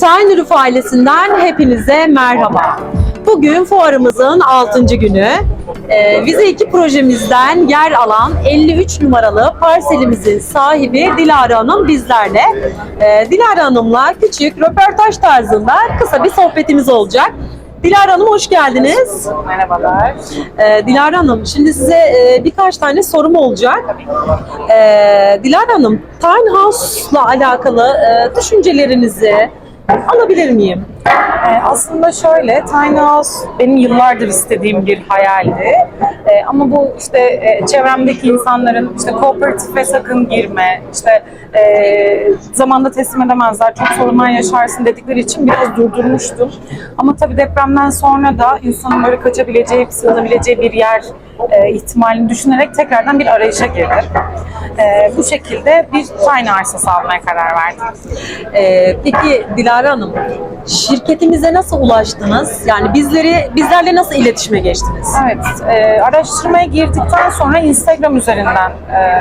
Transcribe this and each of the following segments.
Tayin Ruf ailesinden hepinize merhaba. Bugün fuarımızın 6. günü. Ee, Vize 2 projemizden yer alan 53 numaralı parselimizin sahibi Dilara Hanım bizlerle. Ee, Dilara Hanım'la küçük röportaj tarzında kısa bir sohbetimiz olacak. Dilara Hanım hoş geldiniz. Merhabalar. Ee, Dilara Hanım, şimdi size e, birkaç tane sorum olacak. Ee, Dilara Hanım, Tiny House'la alakalı e, düşüncelerinizi alabilir miyim? Ee, aslında şöyle, Tiny House benim yıllardır istediğim bir hayaldi. Ee, ama bu işte e, çevremdeki insanların işte kooperatife sakın girme, işte e, zamanda teslim edemezler, çok sorunlar yaşarsın dedikleri için biraz durdurmuştum. Ama tabii depremden sonra da insanın böyle kaçabileceği, sığınabileceği bir yer e, ihtimalini düşünerek tekrardan bir arayışa girdim. E, bu şekilde bir tiny arsası almaya karar verdim. Ee, peki Dilara Hanım, şirketimize nasıl ulaştınız? Yani bizleri bizlerle nasıl iletişime geçtiniz? Evet, e, araştırmaya girdikten sonra Instagram üzerinden e,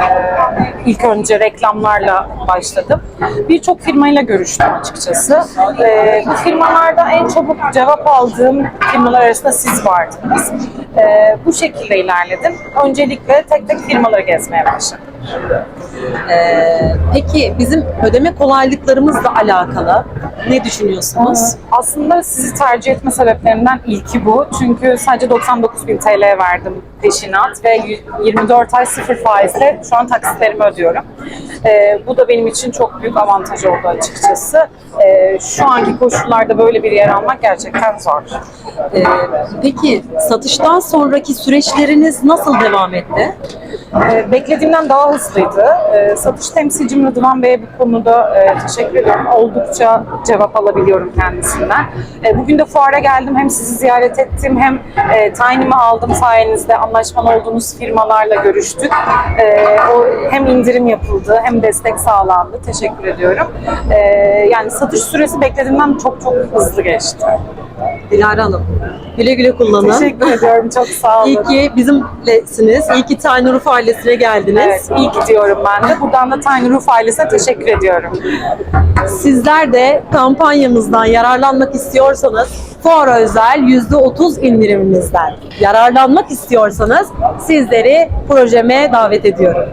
ilk önce reklamlarla başladım. Birçok firmayla görüştüm açıkçası. E, bu firmalarda en çabuk cevap aldığım firmalar arasında siz vardınız. E, bu şekilde ilerledim. Öncelikle tek tek firmaları gezmeye başladım. Ee, peki bizim ödeme kolaylıklarımızla alakalı ne düşünüyorsunuz? Aslında sizi tercih etme sebeplerimden ilki bu. Çünkü sadece 99 bin TL verdim peşinat ve 24 ay sıfır faizle şu an taksitlerimi ödüyorum. Ee, bu da benim için çok büyük avantaj oldu açıkçası. Ee, şu anki koşullarda böyle bir yer almak gerçekten zor. Ee, peki satıştan sonraki süreçleriniz nasıl devam etti? Ee, beklediğimden daha hızlıydı. Ee, satış temsilcim Rıdvan Bey'e bu konuda e, teşekkür ediyorum. Oldukça cevap alabiliyorum kendisinden. E, bugün de fuara geldim. Hem sizi ziyaret ettim hem e, tayinimi aldım sayenizde anlaşmalı olduğunuz firmalarla görüştük. E, o hem indirim yapıldı hem destek sağlandı. Teşekkür ediyorum. E, yani satış süresi beklediğimden çok çok hızlı geçti. Dilara Hanım, güle güle kullanın. Teşekkür ediyorum. Çok sağ olun. İyi ki bizimlesiniz. İyi ki Tiny Roof ailesine geldiniz. Evet, iyi gidiyorum ben de. Buradan da Tiny Roof ailesine teşekkür ediyorum. Sizler de kampanyamızdan yararlanmak istiyorsanız fuara özel %30 indirimimizden yararlanmak istiyorsanız sizleri projeme davet ediyorum.